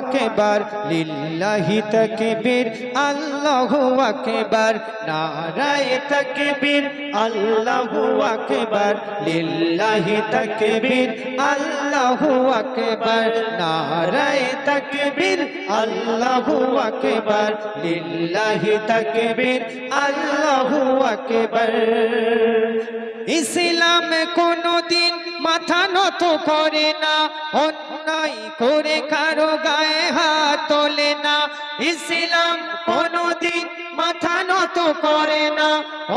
আকবার, লিল্লাহি তাকবীর, আল্লাহু আকবার, নারায়ে তাকবীর, আল্লাহু আকবার, লিল্লাহি তাকবীর, আল্লাহু আকবার, নারায়ে তাকবীর, আল্লাহু আকবার, লিল্লাহি তাকবীর, আল্লাহু আকবার। ইসলাম কোনদিন মাথা নত করে না, অন্যায় করে কারও গায়ে হাত তোলে না। ইসলাম কোনদিন মাথা করে না,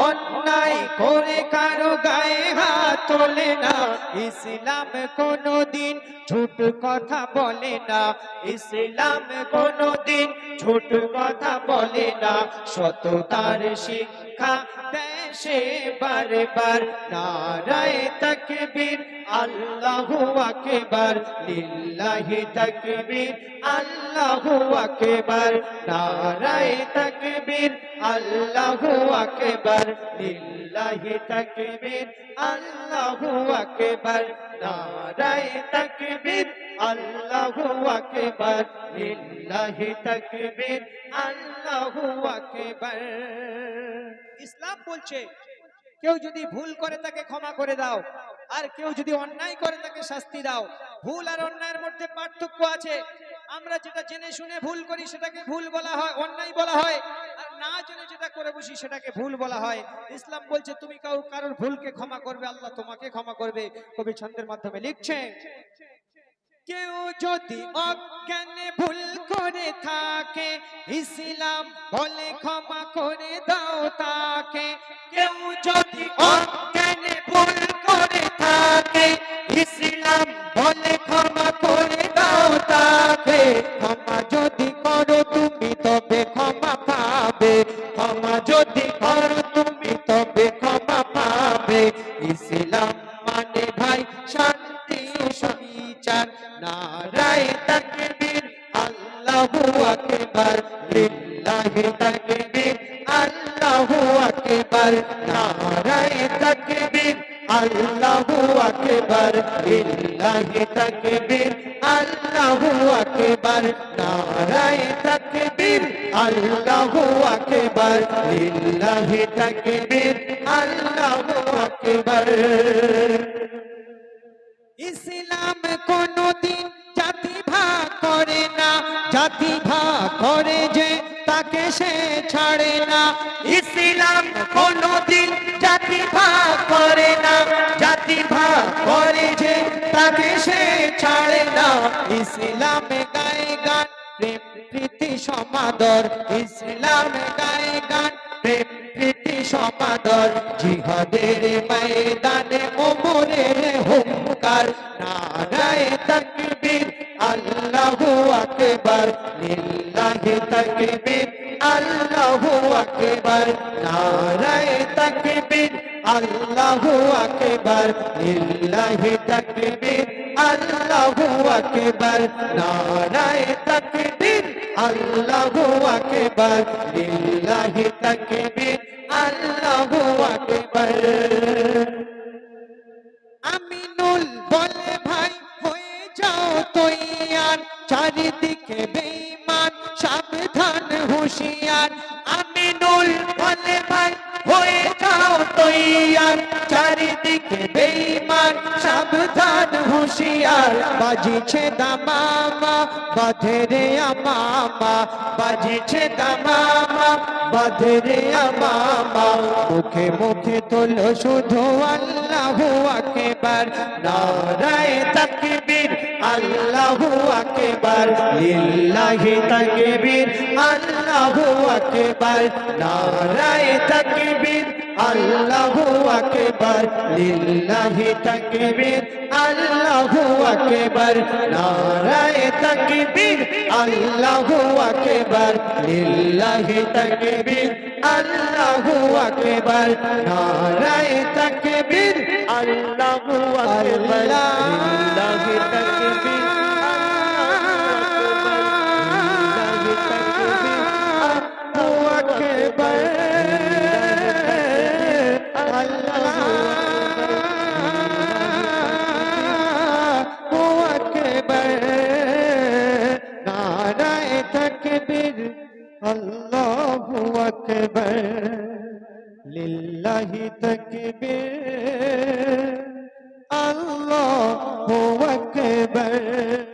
অন্যায় করে কারও গায়ে হাত তোলে না। ইসলাম কোনদিন ঝুট কথা বলে না। ইসলাম কোনদিন ঝুট কথা বলে না। সততার শিক্ষা দেশে বারে বার নারায় তকবীর, আল্লাহু আকবার। লিল্লাহি তকবীর, আল্লাহু আকবার। নারায় তকবীর আল্লাহু আকবার, লিল্লাহি তকবীর। আল্লাহু আকবার, নারায় তকবীর। আল্লাহু আকবার, লিল্লাহি তকবীর। আল্লাহু আকবার। ইসলাম বলছে, কেউ যদি ভুল করে তাকে ক্ষমা করে দাও, আর কেউ যদি অন্যায় করে তাকে শাস্তি দাও, ভুল আর অন্যায়ের মধ্যে পার্থক্য আছে। আমরা যেটা জেনে শুনে ভুল করি, সেটাকে ভুল বলা হয়, অন্যায় বলা হয়। না জেনে যেটা করে বসি সেটাকে ভুল বলা হয়। ইসলাম বলছে, তুমি কাউ, কারোর ভুলকে ক্ষমা করবে, আল্লাহ তোমাকে ক্ষমা করবে। কবি ছন্দের মাধ্যমে লিখছে, কেউ যদি অজ্ঞানে ভুল করে থাকে, ইসলাম বলে ক্ষমা করে দাও তাকে। কেউ যদি অজ্ঞানে ভুল করে থাকে, ইসলাম আকবার লিল্লাহি তাকবীর আল্লাহু আকবার নারায় তাকবীর আল্লাহু আকবার লিল্লাহি তাকবীর আল্লাহু আকবার নারায় তাকবীর আল্লাহু আকবার লিল্লাহি তাকবীর আল্লাহু আকবার ইসলাম কোনদিন জাতি ভাগ করে না, জাতি ভাগ করে যে তাকে সে ছাড়ে না। ইসলাম কোনদিন জাতি ভাগ করে না, জাতি ভাগ করে যে তাকে সে ছাড়ে না। ইসলামে গায়ে গান, প্রেম, প্রীতি, সমাদর। ইসলামে গায়ে গান, প্রেম, প্রীতি, সমাদর। জিহাদের ময়দানে ওমরের হুঙ্কার লিল্লাহি তাকবীর, আল্লাহু আকবার, নারায় তাকবীর, আল্লাহু আকবার, লিল্লাহি তাকবীর, আল্লাহু আকবার, নারায় তাকবীর, আল্লাহু আকবার, লিল্লাহি তাকবীর, আল্লাহু আকবার। বেঈমান বলে ভাই, হয়ে যাও তৈয়ার। চারিদিকে সাবধান বাজিছে দামামা, বাঁধে রে আমামা। বাজিছে দামামা আমামা। মুখে মুখে তোল শুধু আল্লাহু আকবার। নারায়ে তাকবীর আল্লাহু আকবার, লিল্লাহি তাকবীর, আল্লাহু আকবার, নারায়ে তাকবীর, আল্লাহু আকবার, লিল্লাহি তাকবীর, আল্লাহু আকবার, নারায়ে তাকবীর, আল্লাহু আকবার, লিল্লাহি তাকবীর, আল্লাহু আকবার, নারায়ে তাকবীর, আল্লাহু আকবার, লিল্লাহি তাকবীর। আল্লাহু আকবার লিল্লাহি তাকবীর